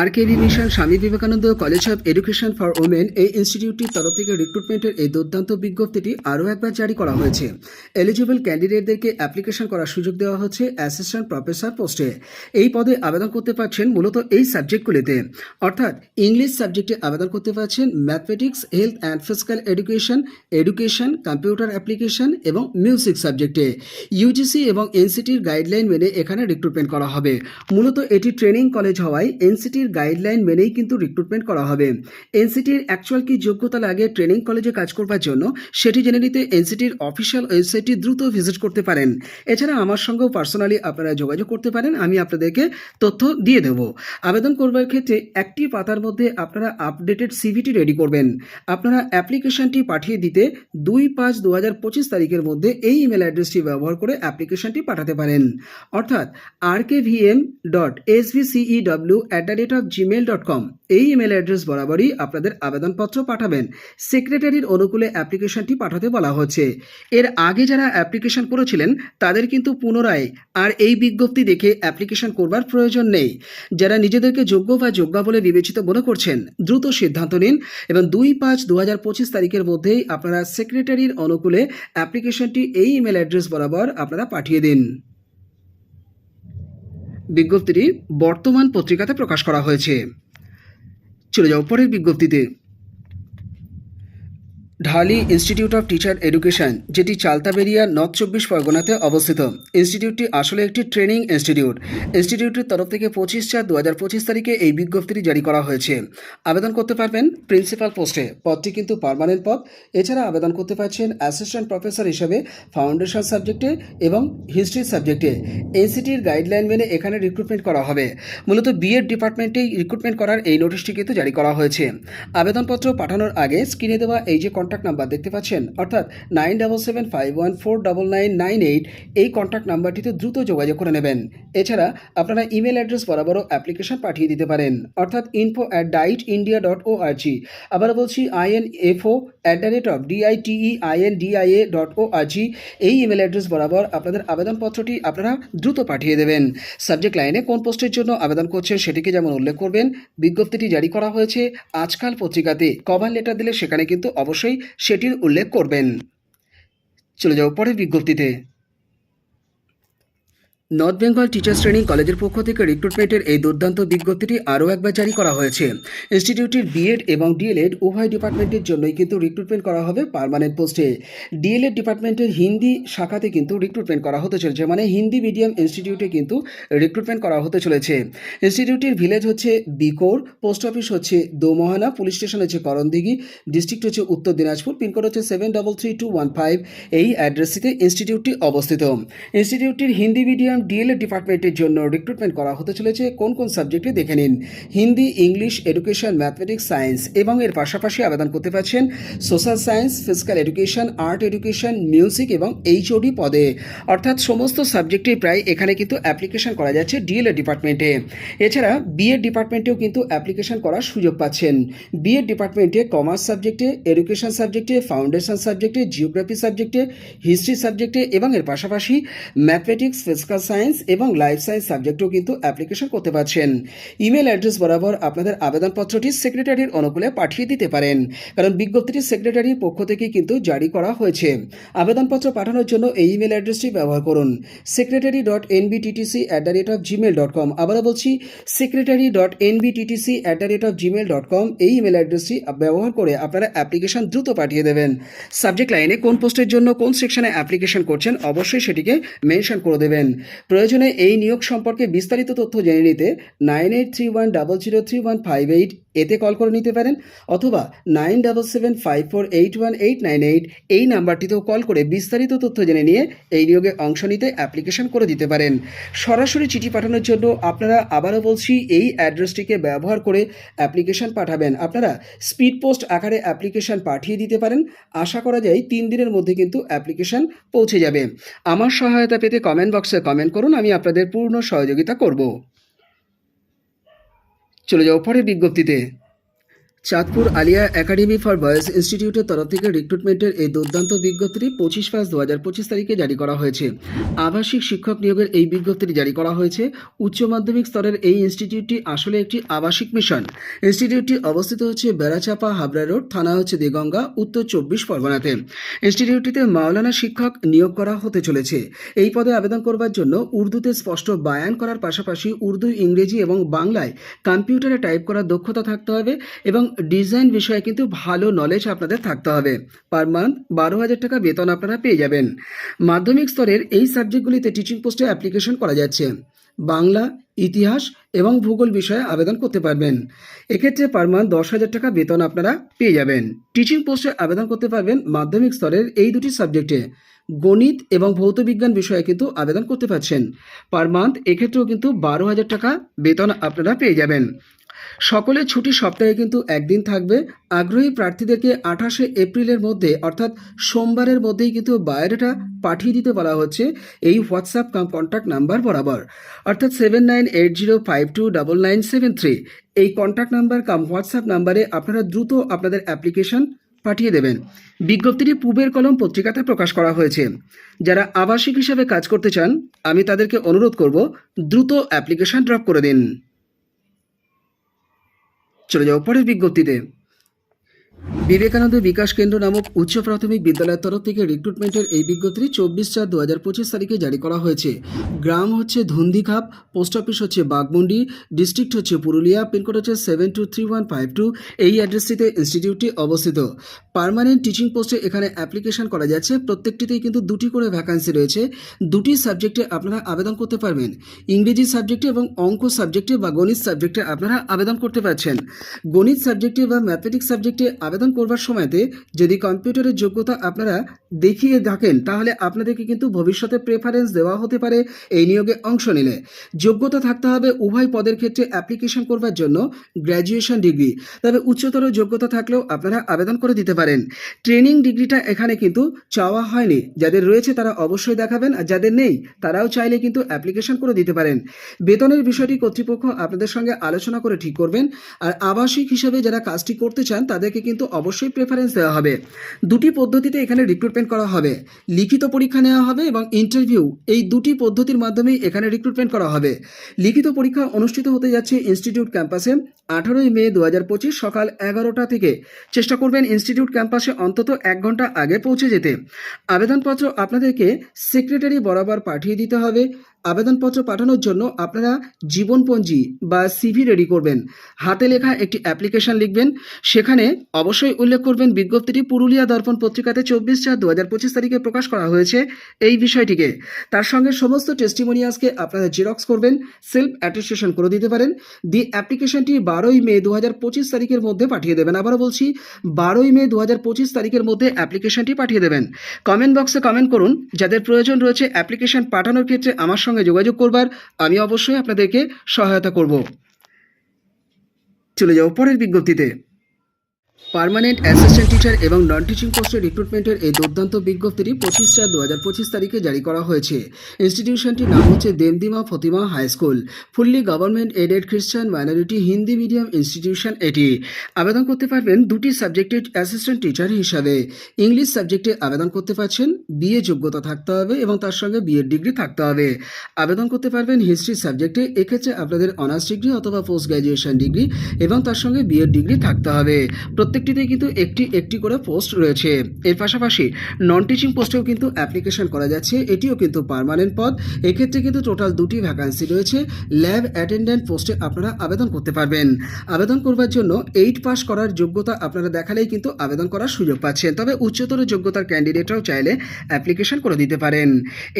R K Mission Swami Vivekananda College of Education for Women এই ইনস্টিটিউটটির তরফ থেকে রিক্রুটমেন্টের এই দুর্দান্ত বিজ্ঞপ্তিটি আরও একবার জারি করা হয়েছে। এলিজিবল ক্যান্ডিডেটদেরকে অ্যাপ্লিকেশন করার সুযোগ দেওয়া হচ্ছে অ্যাসিস্ট্যান্ট প্রফেসর পোস্টে এই পদে আবেদন করতে পারছেন মূলত এই সাবজেক্টগুলিতে অর্থাৎ ইংলিশ সাবজেক্টে আবেদন করতে পারছেন mathematics health and physical education education computer application এবং মিউজিক সাবজেক্টে ইউজিসি এবং এনসিটির গাইডলাইন মেনে এখানে রিক্রুটমেন্ট করা হবে। মূলত এটি ট্রেনিং কলেজ হওয়ায় এনসিটির গাইডলাইন মেনেই কিন্তু রিক্রুটমেন্ট করা হবে। এনসিটির অ্যাকচুয়াল কি যোগ্যতা লাগে ট্রেনিং কলেজে কাজ করবার জন্য, সেটি জেনে নিতে এনসিটির অফিসিয়াল ওয়েবসাইটটি দ্রুত ভিজিট করতে পারেন। এছাড়া আমার সঙ্গেও পার্সোনালি আপনারা যোগাযোগ করতে পারেন, আমি আপনাদেরকে তথ্য দিয়ে দেবো। আবেদন করবার ক্ষেত্রে একটি পাতার মধ্যে আপনারা আপডেটেড সিভিটি রেডি করবেন। আপনারা অ্যাপ্লিকেশনটি পাঠিয়ে দিতে দুই পাঁচ দু হাজার পঁচিশ তারিখের মধ্যে এই ইমেল অ্যাড্রেসটি ব্যবহার করে অ্যাপ্লিকেশনটি পাঠাতে পারেন। অর্থাৎ R K VM dot S V CE W at the rate of Gmail dot com এই ইমেল অ্যাড্রেস বরাবরই আপনাদের আবেদনপত্র পাঠাবেন। সেক্রেটারির অনুকূলে অ্যাপ্লিকেশনটি পাঠাতে বলা হচ্ছে। এর আগে যারা অ্যাপ্লিকেশন করেছিলেন, তাদের কিন্তু পুনরায় আর এই বিজ্ঞপ্তি দেখে অ্যাপ্লিকেশন করবার প্রয়োজন নেই। যারা নিজেদেরকে যোগ্য বা যোগ্যা বলে বিবেচিত মনে করছেন, দ্রুত সিদ্ধান্ত নিন এবং দুই পাঁচ দু হাজার পঁচিশ তারিখের মধ্যেই আপনারা সেক্রেটারির অনুকূলে অ্যাপ্লিকেশনটি এই ইমেল অ্যাড্রেস বরাবর আপনারা পাঠিয়ে দিন। বিজ্ঞপ্তিটি বর্তমান পত্রিকাতে প্রকাশ করা হয়েছে। চলে যাও পরের বিজ্ঞপ্তিতে। Dhali Institute of Teacher Education যেটি চালতাবেরিয়া নর্থ চব্বিশ পরগনাতে অবস্থিত। ইনস্টিটিউটটি আসলে একটি ট্রেনিং ইনস্টিটিউট ইনস্টিটিউটের তরফ থেকে পঁচিশ চার দু হাজার পঁচিশ তারিখে এই বিজ্ঞপ্তিটি জারি করা হয়েছে। আবেদন করতে পারবেন প্রিন্সিপাল পোস্টে পদটি কিন্তু পার্মানেন্ট পদ। এছাড়া আবেদন করতে পারছেন অ্যাসিস্ট্যান্ট প্রফেসর হিসেবে ফাউন্ডেশন সাবজেক্টে এবং হিস্ট্রি সাবজেক্টে এনসিটির গাইডলাইন মেনে এখানে রিক্রুটমেন্ট করা হবে। মূলত বিএড ডিপার্টমেন্টেই রিক্রুটমেন্ট করার এই নোটিশটি কিন্তু জারি করা হয়েছে। আবেদনপত্র পাঠানোর আগে স্ক্রিনে দেওয়া এই যে কন্ট্যাক্ট নাম্বার দেখতে পাচ্ছেন? অর্থাৎ nine double seven five one four double nine nine eight এই কন্ট্যাক্ট নাম্বারটিতে দ্রুত যোগাযোগ করে নেবেন। এছাড়া আপনারা ইমেল অ্যাড্রেস বরাবরও অ্যাপ্লিকেশন পাঠিয়ে দিতে পারেন। অর্থাৎ info at diet India dot O R G আবার বলছি IN FO at the rate of DITE IN DIA dot O RG এই ইমেল অ্যাড্রেস বরাবর আপনাদের আবেদনপত্রটি আপনারা দ্রুত পাঠিয়ে দেবেন। সাবজেক্ট লাইনে কোন পোস্টের জন্য আবেদন করছেন সেটিকে যেমন উল্লেখ করবেন, বিজ্ঞপ্তিটি জারি করা হয়েছে আজকাল পত্রিকাতে। কভার লেটার দিলে সেখানে কিন্তু অবশ্যই সেটির উল্লেখ করবেন। চলে যাও পরের বিজ্ঞপ্তিতে। নর্থ বেঙ্গল টিচার্স ট্রেনিং কলেজের পক্ষ থেকে রিক্রুটমেন্টের এই দুর্দান্ত বিজ্ঞপ্তিটি আরও একবার জারি করা হয়েছে। ইনস্টিটিউটের বিএড এবং ডিএলএড উভয় ডিপার্টমেন্টের জন্যই কিন্তু রিক্রুটমেন্ট করা হবে পার্মানেন্ট পোস্টে ডিএলএড ডিপার্টমেন্টের হিন্দি শাখাতে কিন্তু রিক্রুটমেন্ট করা হতে চলেছে মানে হিন্দি মিডিয়াম ইনস্টিটিউটে কিন্তু রিক্রুটমেন্ট করা হতে চলেছে। ইনস্টিটিউটের ভিলেজ হচ্ছে বিকোর পোস্ট অফিস হচ্ছে দোমহানা পুলিশ স্টেশন হচ্ছে করণদিঘি ডিস্ট্রিক্ট হচ্ছে উত্তর দিনাজপুর পিনকোড হচ্ছে seven double three two one five এই অ্যাড্রেসটিতে ইনস্টিটিউটটি অবস্থিত। ইনস্টিটিউটটির হিন্দি মিডিয়াম ডিএলএড ডিপার্টমেন্টের জন্য রিক্রুটমেন্ট করা হতে চলেছে। কোন কোন সাবজেক্টে দেখে নিন। Hindi English education mathematics science এবং এর পাশাপাশি আবেদন করতে পারছেন social science physical education art education music এবং এইচওডি পদে। অর্থাৎ সমস্ত সাবজেক্টে প্রায় এখানে কিন্তু অ্যাপ্লিকেশন করা যাচ্ছে ডিএলএড ডিপার্টমেন্টে এছাড়া বিএড ডিপার্টমেন্টেও কিন্তু অ্যাপ্লিকেশন করার সুযোগ পাচ্ছেন। বিএড ডিপার্টমেন্টে কমার্স সাবজেক্টে এডুকেশন সাবজেক্টে ফাউন্ডেশন সাবজেক্টে জিওগ্রাফি সাবজেক্টে হিস্ট্রি সাবজেক্টে এবং এর পাশাপাশি ম্যাথমেটিক্স ফিজিক্যাল সায়েন্স এবং লাইফ সায়েন্স সাবজেক্টেও কিন্তু অ্যাপ্লিকেশন করতে পারছেন। ইমেল অ্যাড্রেস বরাবর আপনাদের আবেদনপত্রটি সেক্রেটারির অনুকূলে পাঠিয়ে দিতে পারেন। কারণ বিজ্ঞপ্তিটি সেক্রেটারির পক্ষ থেকে কিন্তু জারি করা হয়েছে। আবেদনপত্র পাঠানোর জন্য এই ইমেল অ্যাড্রেসটি ব্যবহার করুন। Secretary dot NBTTC at the rate of Gmail dot com আবারও বলছি secretary dot NBTTC at the rate of Gmail dot com এই ইমেল অ্যাড্রেসটি ব্যবহার করে আপনারা অ্যাপ্লিকেশন দ্রুত পাঠিয়ে দেবেন। সাবজেক্ট লাইনে কোন পোস্টের জন্য কোন সেকশনে অ্যাপ্লিকেশন করছেন অবশ্যই সেটিকে মেনশন করে দেবেন। প্রয়োজনে এই নিয়োগ সম্পর্কে বিস্তারিত তথ্য জেনে নিতে nine eight three one double zero three one five eight এতে কল করে নিতে পারেন, অথবা nine double seven five four eight one eight nine eight এই নাম্বারটিতেও কল করে বিস্তারিত তথ্য জেনে নিয়ে এই নিয়োগে অংশ নিতে অ্যাপ্লিকেশন করে দিতে পারেন। সরাসরি চিঠি পাঠানোর জন্য আপনারা আবারও বলছি, এই অ্যাড্রেসটিকে ব্যবহার করে অ্যাপ্লিকেশন পাঠাবেন। আপনারা স্পিড পোস্ট আকারে অ্যাপ্লিকেশন পাঠিয়ে দিতে পারেন। আশা করা যায় তিন দিনের মধ্যে কিন্তু অ্যাপ্লিকেশন পৌঁছে যাবে। আমার সহায়তা পেতে কমেন্ট বক্সে কমেন্ট করুন আমি আপনাদের পূর্ণ সহযোগিতা করব। চলে যাও পরের বিজ্ঞপ্তিতে। Chandpur Aliya Academy for Boys ইনস্টিটিউটের তরফ থেকে রিক্রুটমেন্টের এই দুর্দান্ত বিজ্ঞপ্তিটি পঁচিশ পাঁচ দু হাজার পঁচিশ তারিখে জারি করা হয়েছে। আবাসিক শিক্ষক নিয়োগের এই বিজ্ঞপ্তিটি জারি করা হয়েছে। উচ্চ মাধ্যমিক স্তরের এই ইনস্টিটিউটটি আসলে একটি আবাসিক মিশন ইনস্টিটিউটটি অবস্থিত হচ্ছে বেড়াচাপা হাবড়া রোড, থানা হচ্ছে দেগঙ্গা, উত্তর চব্বিশ পরগনাতে। ইনস্টিটিউটটিতে মাওলানা শিক্ষক নিয়োগ করা হতে চলেছে। এই পদে আবেদন করবার জন্য উর্দুতে স্পষ্ট বায়ান করার পাশাপাশি উর্দু, ইংরেজি এবং বাংলায় কম্পিউটারে টাইপ করার দক্ষতা থাকতে হবে এবং ডিজাইন বিষয়ে কিন্তু ভালো নলেজ আপনাদের থাকতে হবে। পার মান্থ বারো হাজার টাকা বেতন আপনারা পেয়ে যাবেন। মাধ্যমিক স্তরের এই সাবজেক্টগুলিতে টিচিং পোস্টে অ্যাপ্লিকেশন করা যাচ্ছে। বাংলা, ইতিহাস এবং ভূগোল বিষয়ে আবেদন করতে পারবেন। এক্ষেত্রে পার মান্থ দশ হাজার টাকা বেতন আপনারা পেয়ে যাবেন। টিচিং পোস্টে আবেদন করতে পারবেন মাধ্যমিক স্তরের এই দুটি সাবজেক্টে গণিত এবং ভৌতবিজ্ঞান বিষয়ে কিন্তু আবেদন করতে পারছেন। পার মান্থ এক্ষেত্রেও কিন্তু বারো হাজার টাকা বেতন আপনারা পেয়ে যাবেন। সকলের ছুটি সপ্তাহে কিন্তু একদিন থাকবে। আগ্রহী প্রার্থীদেরকে আঠাশে এপ্রিলের মধ্যে, অর্থাৎ সোমবারের মধ্যেই কিন্তু বায়োডাটা পাঠিয়ে দিতে বলা হচ্ছে। এই হোয়াটসঅ্যাপ কন্ট্যাক্ট নাম্বার বরাবর। অর্থাৎ seven nine eight zero five two double nine seven three. এই কন্ট্যাক্ট নাম্বার কাম হোয়াটসঅ্যাপ নাম্বারে আপনারা দ্রুত আপনাদের অ্যাপ্লিকেশন পাঠিয়ে দেবেন। বিজ্ঞপ্তিটি পূবের কলম পত্রিকাতে প্রকাশ করা হয়েছে। যারা আবাসিক হিসাবে কাজ করতে চান, আমি তাদেরকে অনুরোধ করব, দ্রুত অ্যাপ্লিকেশন ড্রপ করে দিন। চলে যাব পরের বিজ্ঞপ্তিতে। বিবেকানন্দ বিকাশ কেন্দ্র নামক উচ্চ প্রাথমিক বিদ্যালয়ের তরফ থেকে রিক্রুটমেন্টের এই বিজ্ঞপ্তি চব্বিশ চার দু হাজার পঁচিশ তারিখে জারি করা হয়েছে। গ্রাম হচ্ছে ধুন্দিখাপ, পোস্ট অফিস হচ্ছে বাগমুন্ডি, ডিস্ট্রিক্ট হচ্ছে পুরুলিয়া, পিনকোড হচ্ছে seven two three one five two এই অ্যাড্রেসটিতে ইনস্টিটিউটটি অবস্থিত। পার্মানেন্ট টিচিং পোস্টে এখানে অ্যাপ্লিকেশন করা যাচ্ছে। প্রত্যেকটিতেই কিন্তু দুটি করে ভ্যাকান্সি রয়েছে। দুটি সাবজেক্টে আপনারা আবেদন করতে পারবেন। ইংরেজি সাবজেক্টে এবং অঙ্ক সাবজেক্টে বা গণিত সাবজেক্টে আপনারা আবেদন করতে পারছেন। গণিত সাবজেক্টে বা ম্যাথমেটিক্স সাবজেক্টে আবেদন করবার সময়তে যদি কম্পিউটারের যোগ্যতা আপনারা দেখিয়ে থাকেন, তাহলে আপনাদেরকে কিন্তু ভবিষ্যতে প্রেফারেন্স দেওয়া হতে পারে এই নিয়োগে অংশ নিলে। যোগ্যতা থাকতে হবে উভয় পদের ক্ষেত্রে অ্যাপ্লিকেশন করবার জন্য গ্র্যাজুয়েশন ডিগ্রি তবে উচ্চতর যোগ্যতা থাকলেও আপনারা আবেদন করে দিতে পারেন। ট্রেনিং ডিগ্রিটা এখানে কিন্তু চাওয়া হয়নি। যাদের রয়েছে তারা অবশ্যই দেখাবেন, আর যাদের নেই, তারাও চাইলে কিন্তু অ্যাপ্লিকেশন করে দিতে পারেন। বেতনের বিষয়টি কর্তৃপক্ষ আপনাদের সঙ্গে আলোচনা করে ঠিক করবেন। আর আবাসিক হিসেবে যারা কাজটি করতে চান, তাদেরকে কিন্তু অবশ্যই প্রেফারেন্স দেওয়া হবে। দুটি পদ্ধতিতে এখানে রিক্রুটমেন্ট করা হবে। লিখিত পরীক্ষা নেওয়া হবে এবং ইন্টারভিউ এই দুটি পদ্ধতির মাধ্যমেই এখানে রিক্রুটমেন্ট করা হবে। লিখিত পরীক্ষা অনুষ্ঠিত হতে যাচ্ছে ইনস্টিটিউট ক্যাম্পাসে আঠারোই মে দু হাজার পঁচিশ সকাল এগারোটা থেকে। চেষ্টা করবেন ইনস্টিটিউট ক্যাম্পাসে অন্তত এক ঘণ্টা আগে পৌঁছে যেতে। আবেদনপত্র আপনাদেরকে সেক্রেটারি বরাবর পাঠিয়ে দিতে হবে। আবেদনপত্র পাঠানোর জন্য আপনারা জীবনপঞ্জি বা সিভি রেডি করবেন। হাতে লেখা একটি অ্যাপ্লিকেশন লিখবেন। সেখানে অবশ্যই উল্লেখ করবেন বিজ্ঞপ্তিটি পুরুলিয়া দর্পণ পত্রিকাতে চব্বিশ চার দু হাজার পঁচিশ তারিখে প্রকাশ করা হয়েছে এই বিষয়টিকে। তার সঙ্গে সমস্ত টেস্টিমোনিয়াসকে আপনারা জেরক্স করবেন সেলফ অ্যাটেস্টেশন করে দিতে পারেন। দি অ্যাপ্লিকেশনটি বারোই মে দু হাজার পঁচিশ তারিখের মধ্যে পাঠিয়ে দেবেন। আবারও বলছি, বারোই মে দু হাজার পঁচিশ তারিখের মধ্যে অ্যাপ্লিকেশনটি পাঠিয়ে দেবেন। কমেন্ট বক্সে কমেন্ট করুন, যাদের প্রয়োজন রয়েছে অ্যাপ্লিকেশন পাঠানোর ক্ষেত্রে আমার সঙ্গে যোগাযোগ করবার, আমি অবশ্যই আপনাদেরকে সহায়তা করব। চলে যাও পরের বিজ্ঞপ্তিতে। পার্মানেন্ট অ্যাসিস্ট্যান্ট টিচার এবং নন টিচিং পোস্টের রিক্রুটমেন্টের এই দুর্দান্ত বিজ্ঞপ্তিটি পঁচিশ চার দু হাজার পঁচিশ তারিখে জারি করা হয়েছে। ইনস্টিটিউশনটির নাম হচ্ছে Demdima Fatima high school. Fully government aided খ্রিস্টান মাইনরিটি হিন্দি মিডিয়াম ইনস্টিটিউশন এটি। আবেদন করতে পারবেন দুটি সাবজেক্টের অ্যাসিস্ট্যান্ট টিচার হিসাবে। ইংলিশ সাবজেক্টে আবেদন করতে পারছেন, বিএ যোগ্যতা থাকতে হবে এবং তার সঙ্গে বিএড ডিগ্রি থাকতে হবে। আবেদন করতে পারবেন হিস্ট্রি সাবজেক্টে, এক্ষেত্রে আপনাদের অনার্স ডিগ্রি অথবা পোস্ট গ্র্যাজুয়েশন ডিগ্রি এবং তার সঙ্গে বিএড ডিগ্রি থাকতে হবে। প্রত্যেকটিতে কিন্তু একটি একটি করে পোস্ট রয়েছে। এর পাশাপাশি নন টিচিং পোস্টেও কিন্তু অ্যাপ্লিকেশন করা যাচ্ছে। এটিও কিন্তু পার্মানেন্ট পদ। এক্ষেত্রে কিন্তু টোটাল দুটি ভ্যাকান্সি রয়েছে। ল্যাব অ্যাটেন্ডেন্ট পোস্টে আপনারা আবেদন করতে পারবেন। আবেদন করবার জন্য এইট পাস করার যোগ্যতা আপনারা দেখালেই কিন্তু আবেদন করার সুযোগ পাচ্ছেন। তবে উচ্চতর যোগ্যতার ক্যান্ডিডেটরাও চাইলে অ্যাপ্লিকেশন করে দিতে পারেন।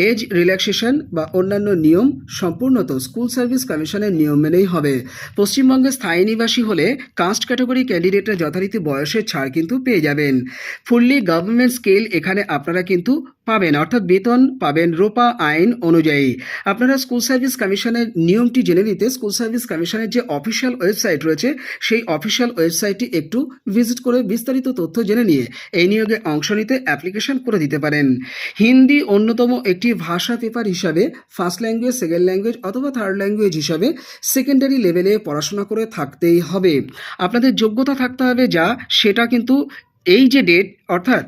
এজ রিল্যাক্সেশন বা অন্যান্য নিয়ম সম্পূর্ণত স্কুল সার্ভিস কমিশনের নিয়ম মেনেই হবে। পশ্চিমবঙ্গে স্থায়ী নিবাসী হলে কাস্ট ক্যাটাগরি ক্যান্ডিডেটরা যথারীতি বয়সের ছাড় কিন্তু পেয়ে যাবেন। ফুললি গভর্নমেন্ট স্কেল এখানে আপনারা কিন্তু পাবেন। অর্থাৎ বেতন পাবেন রোপা আইন অনুযায়ী। আপনারা স্কুল সার্ভিস কমিশনের নিয়মটি জেনে নিতে স্কুল সার্ভিস কমিশনের যে অফিসিয়াল ওয়েবসাইট রয়েছে, সেই অফিসিয়াল ওয়েবসাইটটি একটু ভিজিট করে বিস্তারিত তথ্য জেনে নিয়ে এই নিয়োগে অংশ নিতে অ্যাপ্লিকেশন করে দিতে পারেন। হিন্দি অন্যতম একটি ভাষা পেপার হিসাবে ফার্স্ট ল্যাঙ্গুয়েজ সেকেন্ড ল্যাঙ্গুয়েজ অথবা থার্ড ল্যাঙ্গুয়েজ হিসাবে সেকেন্ডারি লেভেলে পড়াশোনা করে থাকতেই হবে। আপনাদের যোগ্যতা থাকতে হবে যা সেটা কিন্তু এই যে ডেট অর্থাৎ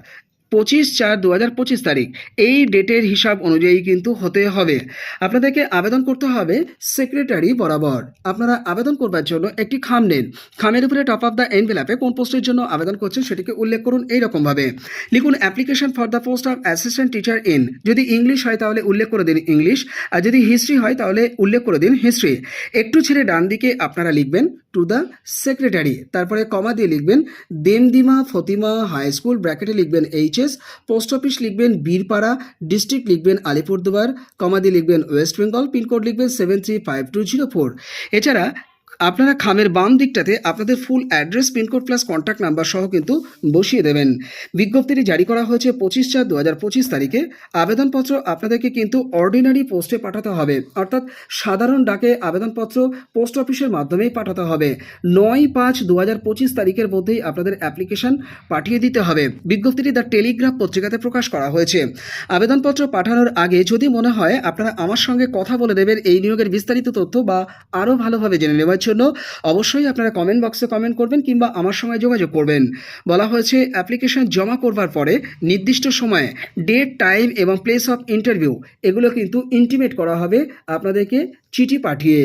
পঁচিশ চার দু হাজার পঁচিশ তারিখ, এই ডেটের হিসাব অনুযায়ী কিন্তু হতে হবে। আপনাদেরকে আবেদন করতে হবে সেক্রেটারি বরাবর। আপনারা আবেদন করবার জন্য একটি খাম নেন। খামের উপরে টপ অফ দ্য এনভেলাপে কোন পোস্টের জন্য আবেদন করছেন সেটিকে উল্লেখ করুন এইরকমভাবে। লিখুন application for the post of assistant teacher in যদি ইংলিশ হয় তাহলে উল্লেখ করে দিন ইংলিশ। আর যদি হিস্ট্রি হয় তাহলে উল্লেখ করে দিন হিস্ট্রি একটু ছেড়ে ডান দিকে আপনারা লিখবেন টু দ্য সেক্রেটারি তারপরে কমা দিয়ে লিখবেন দেমদিমা ফতিমা হাই স্কুল ব্র্যাকেটে লিখবেন এইচএস পোস্ট অফিস লিখবেন বীরপাড়া ডিস্ট্রিক্ট লিখবেন আলিপুরদুয়ার কমা দিয়ে লিখবেন ওয়েস্ট বেঙ্গল পিনকোড লিখবেন seven three five two zero four এছাড়া আপনারা খামের বাম দিকটাতে আপনাদের full address pincode plus contact number সহ কিন্তু বসিয়ে দেবেন। বিজ্ঞপ্তিটি জারি করা হয়েছে পঁচিশ চার দু হাজার পঁচিশ তারিখে। আবেদনপত্র আপনাদেরকে কিন্তু অর্ডিনারি পোস্টে পাঠাতে হবে। অর্থাৎ সাধারণ ডাকে আবেদনপত্র পোস্ট অফিসের মাধ্যমেই পাঠাতে হবে। নয় পাঁচ দু হাজার পঁচিশ তারিখের মধ্যেই আপনাদের অ্যাপ্লিকেশন পাঠিয়ে দিতে হবে। বিজ্ঞপ্তিটি দ্য টেলিগ্রাফ পত্রিকাতে প্রকাশ করা হয়েছে। আবেদনপত্র পাঠানোর আগে যদি মনে হয় আপনারা আমার সঙ্গে কথা বলে দেবেন, এই নিয়োগের বিস্তারিত তথ্য বা আরও ভালোভাবে জেনে নেওয়ার জন্য অবশ্যই আপনারা কমেন্ট বক্সে কমেন্ট করবেন কিংবা আমার সঙ্গে যোগাযোগ করবেন। বলা হয়েছে অ্যাপ্লিকেশন জমা করবার পরে নির্দিষ্ট সময়ে ডেট টাইম এবং প্লেস অফ ইন্টারভিউ এগুলো কিন্তু ইন্টিমেট করা হবে আপনাদেরকে চিঠি পাঠিয়ে।